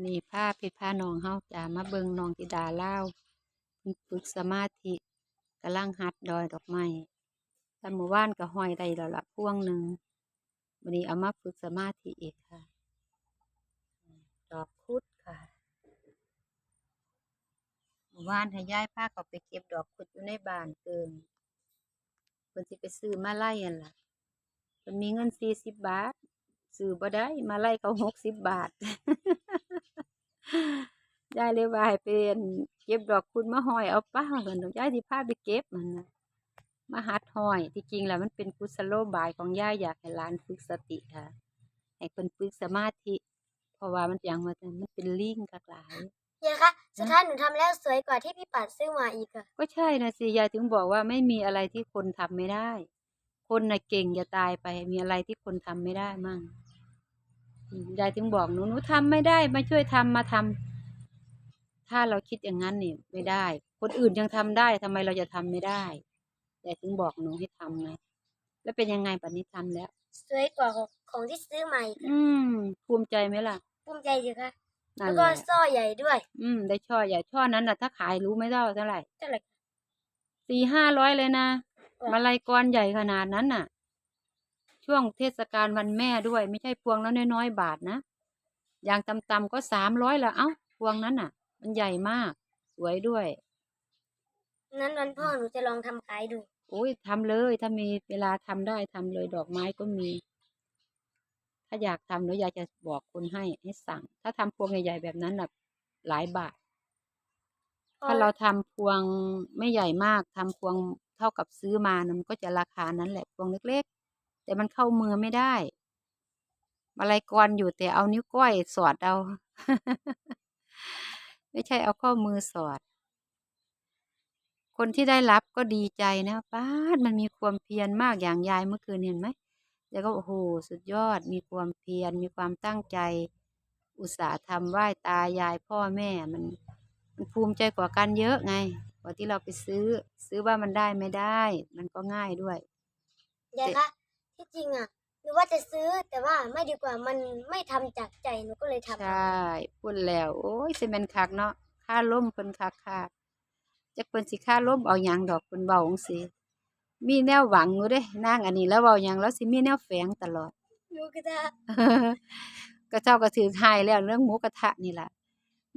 วันนี้พาพี่พานองเฮาจะมาเบิงนองธิดาเพิ่นฝึกสมาธิกำลังหัดดอยดอกไม้แต่เมื่อวานก็ห้อยได้แล้วละพ่วงหนึ่งวันนี้เอามาฝึกสมาธิอีกค่ะ ดอกคุดค่ะเมื่อวานให้ย้ายพาเขาไปเก็บดอกคุดอยู่ในบ้านเกินเพิ่ไปซื้อมาไล่อันล่ะเพิ่นมีเงินสี่สิบบาท ซื้อบ่ได้ มาไล่เขาหกสิบบาท ยายเลยว่าให้เป็นเก็บดอกคุณมาห้อยเอาป้าเพิ่นดอกยายสิพาไปเก็บมันนะมาหัดห้อย ที่จริงแล้วมันเป็นกุศโลบายของยายอยากให้หลานฝึกสติค่ะ ให้เพิ่นฝึกสมาธิ เพราะว่ามันอย่างว่าแต่มันเป็นลิงกักหลายเฮียคะสุดท้ายหนูทำแล้วสวยกว่าที่พี่ปัดซื้อมาอีกอะก็ใช่นะสิยายถึงบอกว่าไม่มีอะไรที่คนทำไม่ได้ คนน่ะเก่งอย่าตายไป มีอะไรที่คนทำไม่ได้มั่งอืม ยายถึงบอกหนูหนูทำไม่ได้มาช่วยทำมาทำถ้าเราคิดอย่างนั้นนี่ไม่ได้ คนอื่นยังทำได้ทำไมเราจะทำไม่ได้ยายถึงบอกหนูให้ทำไงแล้วเป็นยังไงปัจนี้ทำแล้ว สวยกว่าของของที่ซื้อมาอีกอะอืมภูมิใจไหมล่ะภูมิใจสิคะนั่แล้นวแหก็ละซ่อใหญ่ด้วยอืมได้ช่อใหญ่ช่อนั้นน่ะ ถ้าขายรู้ไหมเท่าเท่าไหร่เท่าไหร่ สี่ห้าร้อยเลยนะว้าวมาลัยกรใหญ่ขนาดนั้นน่ะ ช่วงเทศกาลวันแม่ด้วย ไม่ใช่พวงแล้วน้อยๆบาทนะ อย่างต่ำๆก็สามร้อยละเอ้า พวงนั้นน่ะ มันใหญ่มาก สวยด้วย นั้นวันพ่อหนูจะลองทำขายดู โอ้ยทำเลยถ้ามีเวลาทำได้ทำเลยดอกไม้ก็มี ถ้าอยากทำหนูอยากจะบอกคนให้ให้สั่ง ถ้าทำพวงใหญ่ๆแบบนั้นน่ะหลายบาท ถ้าเราทำพวงไม่ใหญ่มากทำพวงเท่ากับซื้อมานะมันก็จะราคานั้นแหละพวงเล็กๆ แต่มันเข้ามือไม่ได้มาลัยกรอยู่แต่เอานิ้วก้อยสอดเอา ไม่ใช่เอาข้อมือสอด คนที่ได้รับก็ดีใจนะป้าดมันมีความเพียรมากอย่างยายเมื่อคืนเห็นไหมยายก็โอ้โหสุดยอดมีความเพียรมีความตั้งใจ อุตส่าห์ทำไหว้ตายายพ่อแม่มัน มันภูมิใจกว่ากันเยอะไง กว่าที่เราไปซื้อ ซื้อว่ามันได้ไม่ได้ มันก็ง่ายด้วยยายคะ ที่จริงอะหนูว่าจะซื้อแต่ว่าไม่ดีกว่ามันไม่ทำจากใจหนูก็เลยทำใช่พูดแล้ว โอ้ยสิแม่นคักเนาะค่าล่มเพิ่นคักคักจักเพิ่นสิค่าล่มเอาหยังดอกเพิ่นเว้าจังซี่มีแนวหวังอยู่เด้นางอันนี้แล้วเว้าหยังแล้วสิมีแนวแฝงตลอด หนูก็จะก็เจ้าก็ถือทายแล้วเรื่องหมูกระทะนี่ล่ะ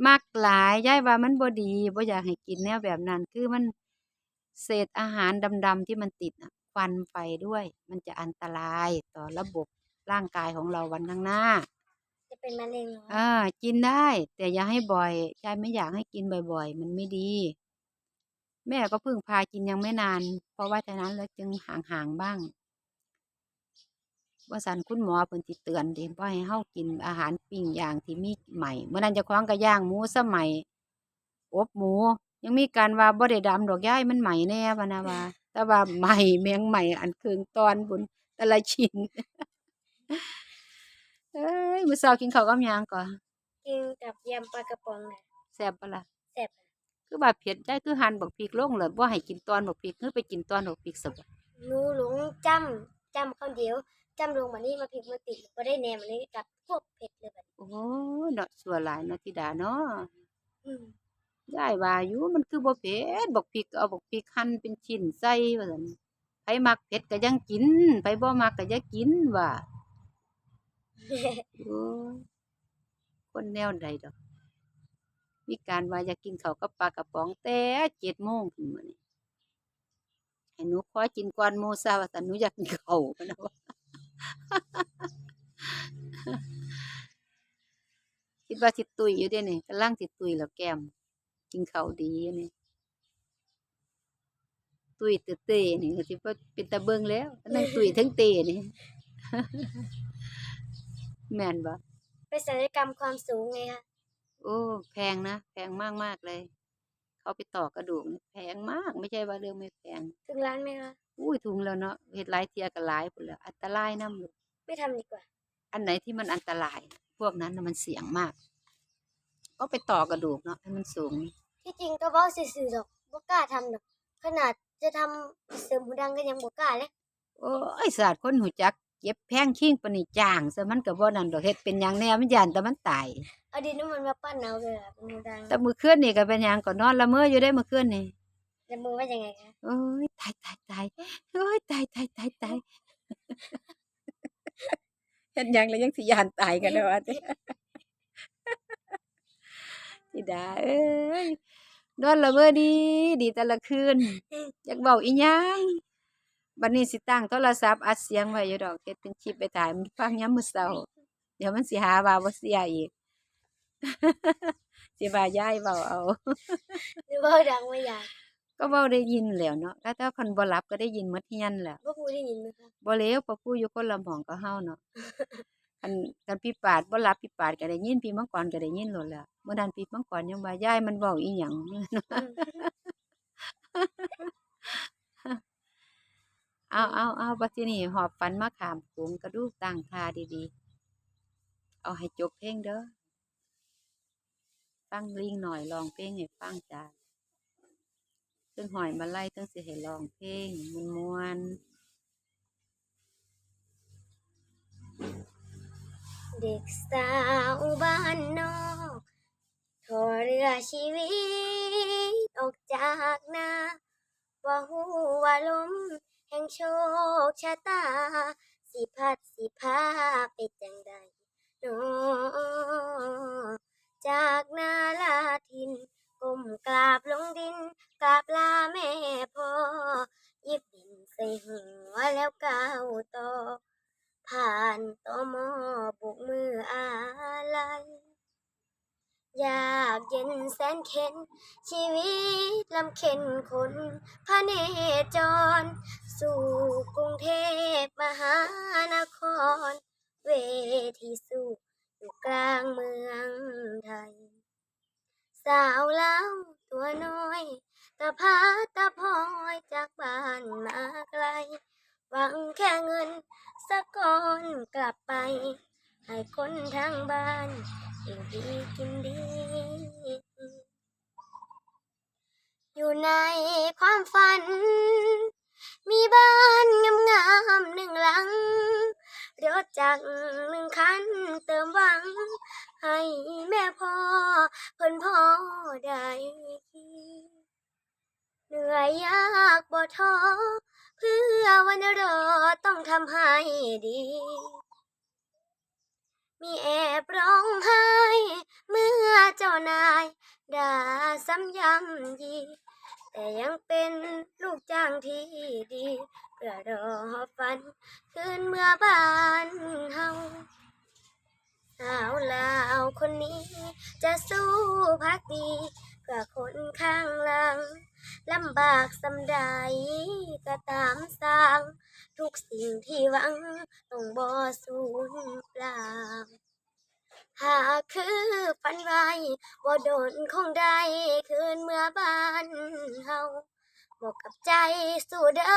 มักหลายยายว่ามันบ่ดีบ่อยากให้กินแนวแบบนั้น คือมันเศษอาหารดำๆที่มันติดน่ะ ควันไฟด้วย มันจะอันตรายต่อระบบร่างกายของเราวันข้างหน้า จะเป็นมะเร็งเหรออ่ากินได้ แต่อย่าให้บ่อยยายไม่อยากให้กินบ่อย ๆ มันไม่ดี แม่ก็เพิ่งพากินยังไม่นาน เพราะว่าฉะนั้นแล้วจึงห่างๆบ้างว่าสันคุณหมอเพิ่นสิเตือนดิว่าให้เฮากินอาหารปิ้งย่างที่มีใหม่เมื่อนั้นเจะคว้าของก็ย่างหมูสมัยอบหมู ยังมีการว่าบ่ได้ดำดอกย้ายมันใหม่แน่พะนะว่า แต่ว่าใหม่แมงใหม่อันเคืองตอนบุญแต่ละชิ้นเอ้ยมื้อเช้ากินข้าวกับหยังก่อนกินกับยำปลากระป๋องน่ะแซ่บปะล่ะแซ่บคือว่าเผ็ดได้คือหั่นบักพริกลงเลยบ่ให้กินตอนบักพริกคือไปกินตอนบักพริกซะบ่หนูหลงจำจำข้าวเดียวจำลงมานี่มาพริกมาติดก็ได้แนมอันนี้กับพวกเผ็ดเลยแบบโอ้ยเนาะสัวหลายเนาะธิดาเนาะอืม ยายว่าอยู่มันคือบ่เผ็ดบักพริกเอาบักพริกหั่นเป็นชิ้นใส่ว่าซั่นไผมักเผ็ดก็ยังกินไผบ่มักก็อย่ากินว่าโอ้ยคนแนวใดดอก มีการว่าอยากกินข้าวกับปลากระป๋องแต่7:00นพุ่นมื้อนี้ให้หนูขอกินก่อนหมู่ซะว่าซั่นหนูอยากกินข้าวพะนะว่าคิดว่าสิตุยอยู่เด้นี่กำลังสิตุยแล้วแก้ม กินข้าวดีอยู่นี่ตุยเตเตนี่ก็สิว่าเป็นตาเบิ่งแล้วนั่งตุยทั้งเตนี่ แม่นบ่ไปศัลยกรรมความสูงไงคะโอ้แพงนะแพงมากๆเลย เขาไปต่อกระดูกนี่แพงมาก ไม่ใช่ว่าเรื่องไม่แพงถึงร้านไหมคะอุ้ยถุงแล้วเนาะเฮ็ดหลายเที่ยก็หลายพุ่นแล้วอันตรายนำลูกไม่ทำดีกว่า อันไหนที่มันอันตราย พวกนั้นน่ะมันเสี่ยงมาก ก็ไปต่อกระดูกเนาะให้มันสูง ที่จริงก็เว้าซื่อๆดอกบ่กล้าทำดอกขนาดจะทำเสริมหูดังก็ยังบ่กล้าเลยโอ้ยศาสตร์คนหูจักเก็บแพงชิงปานนี้จ้างซะมันก็บ่นั่นดอกเฮ็ดเป็นหยังแน่มันย่านแต่มันตายเอาดินน้ำมันมาปั้นเอาเลยอะเป็นมือดังแต่มื้อคืนนี่ก็เป็นหยังก็นอนละเมออยู่ได้มื้อคืนนี่จะมือว่ายังไงคะโอ้ยตายตายตายโอ้ยตายตายตายตายเฮ็ดหยังแล้วยังสิย่านตายกันแล้วว่าติ ธิดาเอ้ยนอนละเมอดี ดีแต่ละคืน อยากเว้าอีหยังบัดนี้สิตั้งโทรศัพท์อัดเสียงไว้อยู่ดอกเฮ็ดเป็นคลิปไปถ่ายมันฟังยามมื้อเช้าเดี๋ยวมันสิหาว่าบ่เสียอีก สิว่ายายเว้าเอา หรือว่าดังไม่อยากก็เว้าได้ยินแหล้วเนาะถ้าถ้าคนบ่หลับก็ได้ยินหมดเฮียนแหละพวกครูได้ยินไหมคะ บ่เลวเพราะผู้อยู่คนละหม้องกับเฮาเนาะ คันคันพี่ปาดบ่หลับพี่ปาดก็ได้ยินพี่มังกรก็ได้ยินโลดแหล้วเมื่อนั้นพี่มังกรยังว่ายายมันเว้าอีหยังเอาเอาเอาบัดทีนี้หอบฝันมาขามโขงกระดูกตั้งท่าดีๆ เอาให้จบเพลงเด้อฟังลิงหน่อยร้องเพลงให้ฟังจ้าซึ่งหอยมาไล่ตั้งสิให้ร้องเพลงมวนๆ เด็กสาวบ้านนอกทอเรือชีวิตออกจากนาว่าหูว่าลมแห่งโชคชะตา สิพัดสิพาไปจังใดโนจากนาลาทินก้มกราบลงดินกราบลาแม่พ่อยิบดินใส่หัวแล้วก้าวต่อ ผ่านตอมอบุกมืออาลัยอยากเย็นแสนเข็น ชีวิตลำเข็นคนพระเนจร สู่กรุงเทพมหานคร เวทีสู่อยู่กลางเมืองไทย สาวเล่าตัวน้อย ตะพาตะพอยจากบ้านมาไกล หวังแค่เงินสักก้อนกลับไป ให้คนทางบ้านอยู่ดีกินดี อยู่ในความฝัน มีบ้านงามๆหนึ่งหลังรถจักรหนึ่งคันเติมหวัง ให้แม่พ่อเพิ่นพ่อได้เหนื่อยยากบ่ท้อ เพื่อวันรอต้องทำให้ดี มีแอบร้องไห้ เมื่อเจ้านายด่าซ้ำย้ำยี แต่ยังเป็นลูกจ้างที่ดีเพื่อรอฝัน คืนเมื่อบ้านเฮาสาวลาวคนนี้จะสู้พักดีเพื่อคนข้างหลัง ลำบากสำใดก็ตามสร้าง ทุกสิ่งที่หวังต้องบ่สูญเปล่าหากคือฝันไว้ว่าโดนคงได้คืนเมื่อบ้านเฮาบอกกับใจสู่เด้อ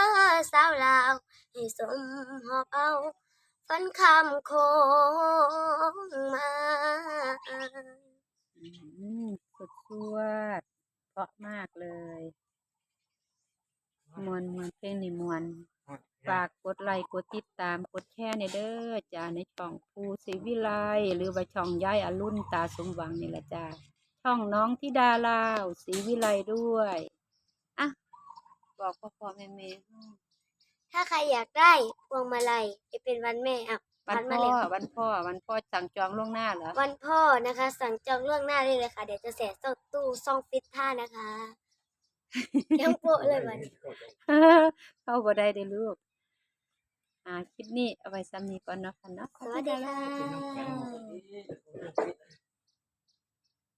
สาวลาว ให้สมหอบเอาฝันคำโคงมาอืมสุดสวดเพราะมากเลย มวนมวนเพลงนี่มวนฝากกดไลค์กดติดตามกดแชร์ในเด้อจ้าในช่องภูศรีวิไลหรือว่าช่องย้ายอรุณตาสมหวังนี่แหละจ้าช่องน้องธิดาลาวศรีวิไลด้วยอะบอกพ่อพ่อแม่แม่ๆเฮ้าถ้าใครอยากได้พวงมาลัยจะเป็นวันแม่อะวันมาพ่อเลยวันพ่อวันพ่อสั่งจองล่วงหน้าเหรอวันพ่อนะคะ สั่งจองล่วงหน้าได้เลยค่ะ เดี๋ยวจะแสะเข้าตู้ซองฟิตท่านะคะ ยังโปะเลยวันนี้เข้าบ่ได้เด้อลูก อ่าคลิปนี้เอาไว้ซ้ำนี้ก่อนเนาะค่ะเนาะ สวัสดีค่ะ Thank you.